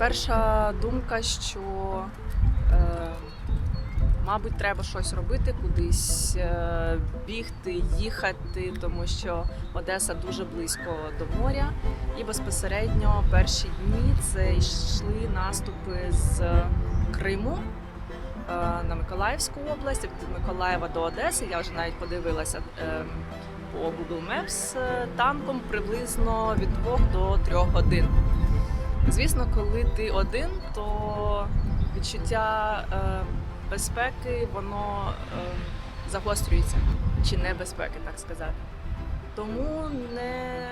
Перша думка, що е, мабуть треба щось робити, кудись е, бігти, їхати, тому що Одеса дуже близько до моря. І безпосередньо перші дні це йшли наступи з Криму е, на Миколаївську область, від Миколаєва до Одеси. Я вже навіть подивилася е, по Google Maps е, танком приблизно від 2 до 3 годин. Звісно, коли ти один, то відчуття е, безпеки воно е, загострюється чи небезпеки, так сказати. Тому не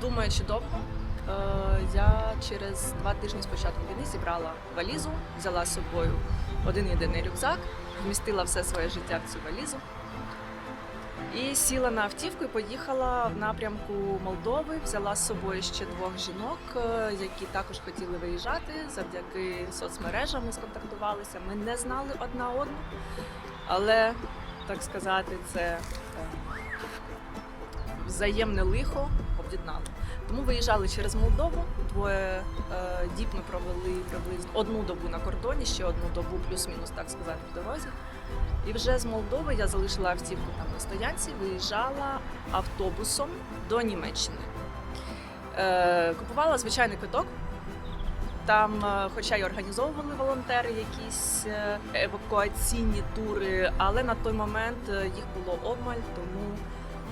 думаючи довго, е, я через два тижні з початку війни зібрала валізу, взяла з собою один єдиний рюкзак, вмістила все своє життя в цю валізу. І сіла на автівку і поїхала в напрямку Молдови. Взяла з собою ще двох жінок, е, які також хотіли виїжджати. Завдяки соцмережам ми сконтактувалися. Ми не знали одна одну, але так сказати, це е, взаємне лихо об'єднало. Тому виїжджали через Молдову. Двоє е, діб ми провели приблизно одну добу на кордоні, ще одну добу, плюс-мінус, так сказати, в дорозі. І вже з Молдови я залишила автівку там на стоянці, виїжджала автобусом до Німеччини. Е, купувала звичайний квиток. Там, е, хоча й організовували волонтери якісь е, евакуаційні тури, але на той момент е, їх було обмаль, тому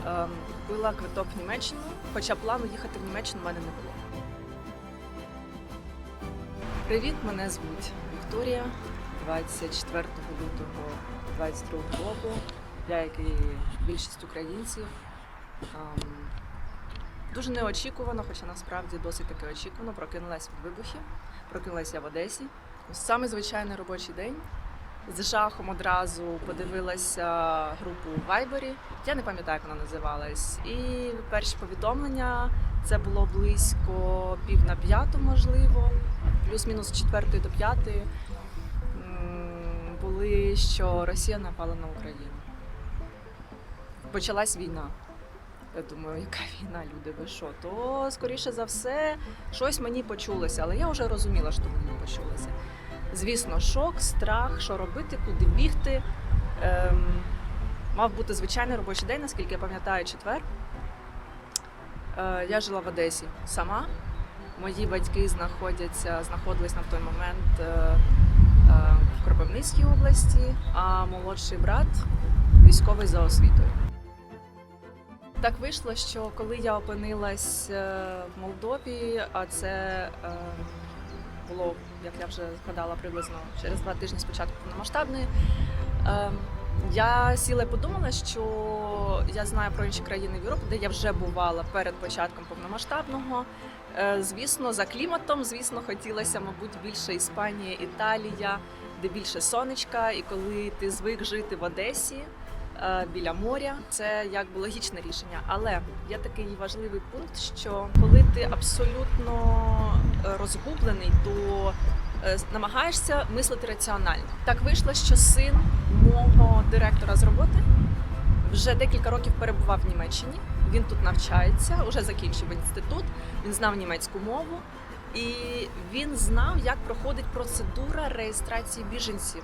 е, купила квиток в Німеччину, хоча плану їхати в Німеччину в мене не було. Привіт, мене звуть Вікторія. 24 лютого 22 року. Я, як і більшість українців, дуже неочікувано, хоча насправді досить таки очікувано, прокинулась від вибухів. Прокинулася в Одесі. Саме звичайний робочий день. З жахом одразу подивилася групу у Вайбері. Я не пам'ятаю, як вона називалась. І перші повідомлення це було близько пів на п'яту, можливо, плюс-мінус з четвертої до п'ятої були, що Росія напала на Україну. Почалась війна. Я думаю, яка війна, люди, ви що? То скоріше за все, щось мені почулося, але я вже розуміла, що мені почулося. Звісно, шок, страх, що робити, куди бігти. Ем, мав бути звичайний робочий день, наскільки я пам'ятаю, четвер. Е, я жила в Одесі сама. Мої батьки знаходяться, знаходились на той момент е, в Кропивницькій області, а молодший брат військовий за освітою. Так вийшло, що коли я опинилась е, в Молдові, а це е, було, як я вже згадала, приблизно через два тижні спочатку повномасштабної. е, Я сіла і подумала, що я знаю про інші країни в Європі, де я вже бувала перед початком повномасштабного. Е, Звісно, за кліматом, звісно, хотілося, мабуть, більше Іспанія, Італія, де більше сонечка. І коли ти звик жити в Одесі е, біля моря, це якби логічне рішення. Але є такий важливий пункт, що коли ти абсолютно е, розгублений, то намагаєшся мислити раціонально. Так вийшло, що син мого директора з роботи вже декілька років перебував в Німеччині. Він тут навчається, вже закінчив інститут. Він знав німецьку мову, і він знав, як проходить процедура реєстрації біженців.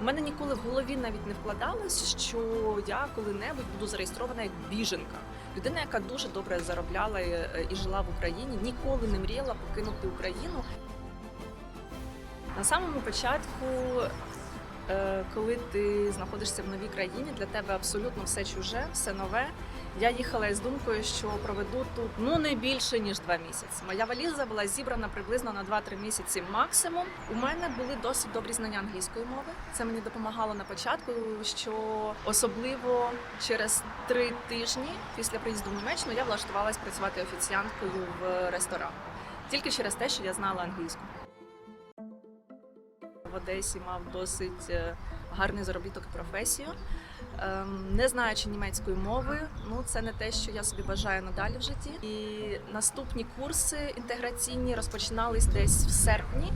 У мене ніколи в голові навіть не вкладалось, що я коли-небудь буду зареєстрована як біженка. Людина, яка дуже добре заробляла і, і жила в Україні, ніколи не мріяла покинути Україну. На самому початку, е, коли ти знаходишся в новій країні, для тебе абсолютно все чуже, все нове. Я їхала із думкою, що проведу тут ну не більше ніж два місяці. Моя валіза була зібрана приблизно на 2-3 місяці максимум. У мене були досить добрі знання англійської мови. Це мені допомагало на початку, що особливо через три тижні після приїзду в Німеччину я влаштувалась працювати офіціанткою в ресторан. Тільки через те, що я знала англійську. Одесі мав досить е, гарний заробіток і професію. Ем, Не знаючи німецької мови, ну це не те, що я собі бажаю надалі в житті. І наступні курси інтеграційні розпочинались десь в серпні.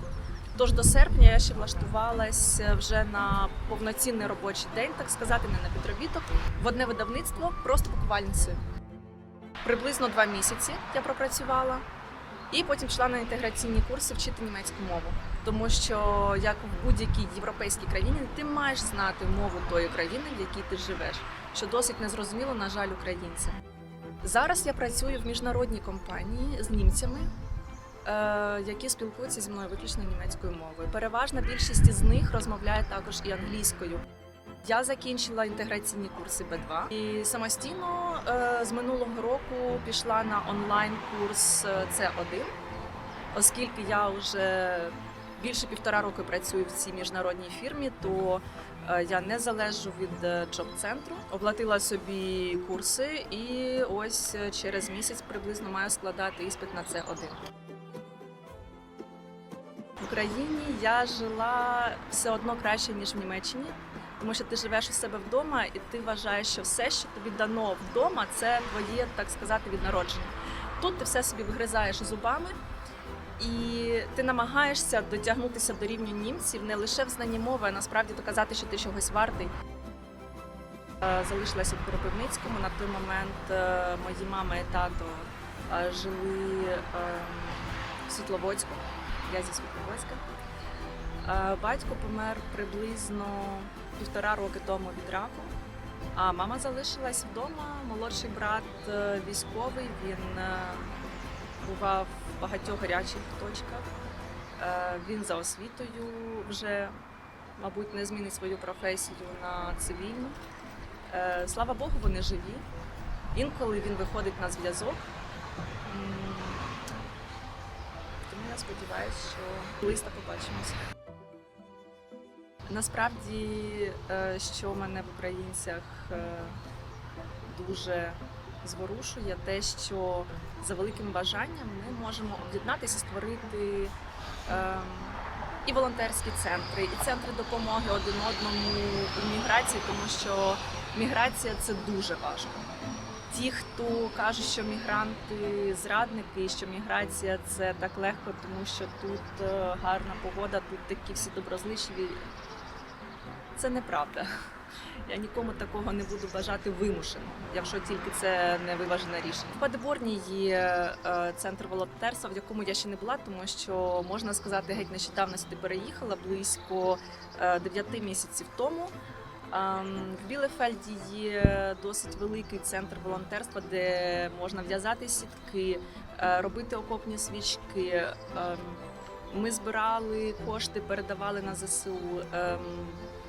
Тож до серпня я ще влаштувалась вже на повноцінний робочий день, так сказати, не на підробіток, в одне видавництво, просто пакувальницею. Приблизно два місяці я пропрацювала. І потім пішла на інтеграційні курси вчити німецьку мову. Тому що, як в будь-якій європейській країні, ти маєш знати мову тої країни, в якій ти живеш, що досить незрозуміло, на жаль, українцям. Зараз я працюю в міжнародній компанії з німцями, е, які спілкуються зі мною виключно німецькою мовою. Переважна більшість із них розмовляє також і англійською. Я закінчила інтеграційні курси Б2 і самостійно е, з минулого року пішла на онлайн-курс е, С1, оскільки я вже більше півтора року працюю в цій міжнародній фірмі, то е, я не залежу від е, джоб-центру. Оплатила собі курси, і ось е, через місяць приблизно маю складати іспит на С1. В Україні я жила все одно краще ніж в Німеччині, тому що ти живеш у себе вдома, і ти вважаєш, що все, що тобі дано вдома, це твоє, так сказати, від народження. Тут ти все собі вигризаєш зубами, і ти намагаєшся дотягнутися до рівня німців не лише в знанні мови, а насправді доказати, що ти чогось вартий. Е, Залишилася в Кропивницькому. На той момент е, мої мама і тато е, жили е, в Світловодську. Я зі Світловодська. Батько помер приблизно півтора роки тому від раку. А мама залишилась вдома. Молодший брат військовий. Він бував в багатьох гарячих точках. Е, Він за освітою вже, мабуть, не змінить свою професію на цивільну. Е, Слава Богу, вони живі. Інколи він виходить на зв'язок. Тому я сподіваюся, що колись та побачимося. Насправді, е, що мене в українцях дуже зворушує, те, що за великим бажанням ми можемо об'єднатися, створити ем, і волонтерські центри, і центри допомоги один одному у міграції, тому що міграція це дуже важко. Ті, хто кажуть, що мігранти зрадники, що міграція це так легко, тому що тут е, гарна погода, тут такі всі доброзичливі. Це неправда. Я нікому такого не буду бажати вимушено, якщо тільки це не виважене рішення. В Падеборні є е, центр волонтерства, в якому я ще не була, тому що можна сказати, геть нещодавно сюди переїхала близько 9 місяців тому. Ем, В Білефельді є досить великий центр волонтерства, де можна в'язати сітки, е, робити окопні свічки. Ем, Ми збирали кошти, передавали на ЗСУ. ем,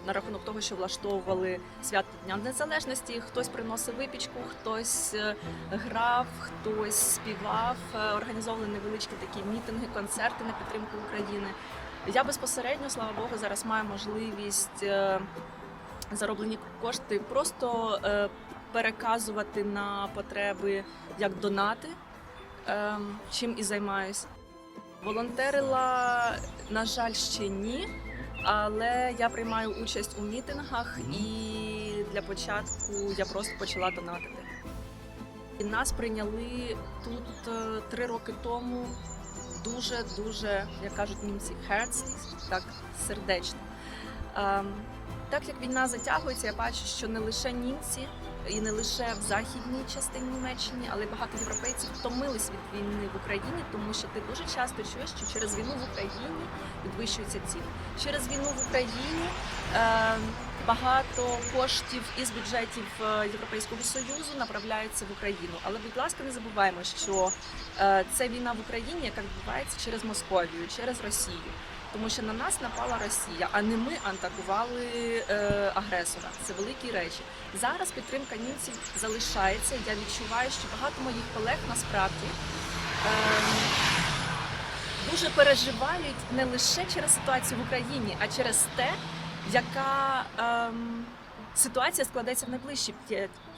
На рахунок того, що влаштовували свято Дня Незалежності, хтось приносив випічку, хтось е, грав, хтось співав, е, організовували невеличкі такі мітинги, концерти на підтримку України. Я безпосередньо, слава Богу, зараз маю можливість е, зароблені кошти просто переказувати на потреби як донати, е, чим і займаюся. Волонтерила, на жаль, ще ні, але я приймаю участь у мітингах і для початку я просто почала донатити. І нас прийняли тут е, три роки тому дуже, дуже, як кажуть німці, herzlich, так сердечно. Ем, так як війна затягується, я бачу, що не лише німці, і не лише в західній частині Німеччини, але й багато європейців втомились від війни в Україні, тому що ти дуже часто чуєш, що через війну в Україні підвищуються ціни. Через війну в Україні е, багато коштів із бюджетів е, Європейського союзу направляються в Україну. Але, будь ласка, не забуваємо, що е, це війна в Україні, яка відбувається через Московію, через Росію. Тому що на нас напала Росія, а не ми атакували е, агресора. Це великі речі. Зараз підтримка німців залишається. Я відчуваю, що багато моїх колег насправді е, дуже переживають не лише через ситуацію в Україні, а через те, яка е, ситуація складеться в найближчі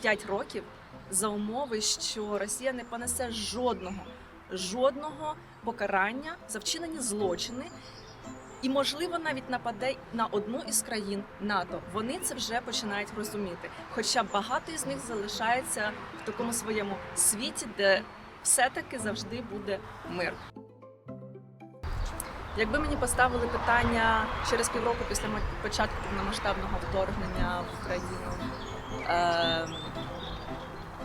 5 років за умови, що Росія не понесе жодного, жодного покарання за вчинені злочини і, можливо, навіть нападе на одну із країн НАТО. Вони це вже починають розуміти. Хоча багато із них залишається в такому своєму світі, де все-таки завжди буде мир. Якби мені поставили питання через півроку після початку повномасштабного вторгнення в Україну, е,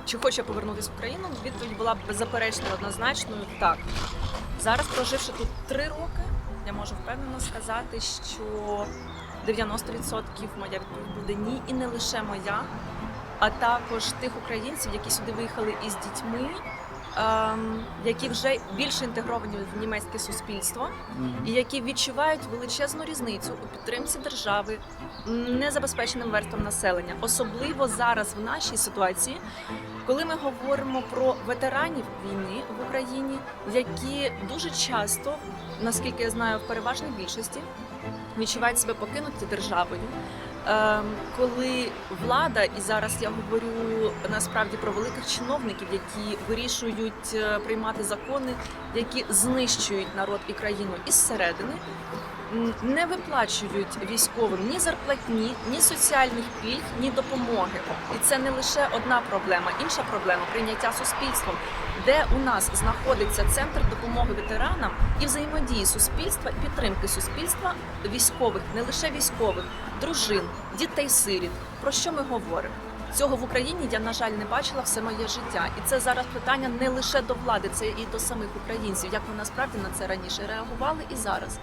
чи хочу я повернутися в Україну, відповідь була б беззаперечною однозначною так. Зараз, проживши тут три роки, я можу впевнено сказати, що 90% моя відповідь буде ні, і не лише моя, а також тих українців, які сюди виїхали із дітьми, які вже більше інтегровані в німецьке суспільство, і які відчувають величезну різницю у підтримці держави незабезпеченим верствам населення, особливо зараз в нашій ситуації, коли ми говоримо про ветеранів війни в Україні, які дуже часто, наскільки я знаю, в переважній більшості відчувають себе покинуті державою. Ем, Коли влада, і зараз я говорю насправді про великих чиновників, які вирішують е, приймати закони, які знищують народ і країну із середини, не виплачують військовим ні зарплатні, ні соціальних пільг, ні допомоги. І це не лише одна проблема. Інша проблема прийняття суспільством, де у нас знаходиться центр допомоги ветеранам і взаємодії суспільства і підтримки суспільства військових, не лише військових, дружин, дітей-сиріт. Про що ми говоримо? Цього в Україні я на жаль не бачила все моє життя, і це зараз питання не лише до влади, це і до самих українців. Як ми насправді на це раніше реагували і зараз.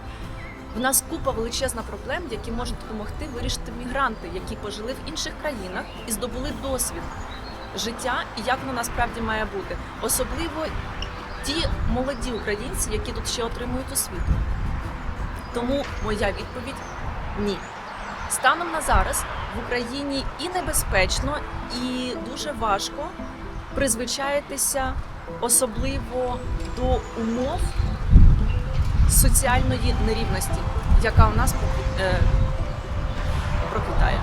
В нас купа величезна проблем, які можуть допомогти вирішити мігранти, які пожили в інших країнах і здобули досвід життя і як воно насправді має бути. Особливо ті молоді українці, які тут ще отримують освіту. Тому моя відповідь ні. Станом на зараз в Україні і небезпечно, і дуже важко призвичаїтися, особливо до умов соціальної нерівності, яка у нас е, проквітає.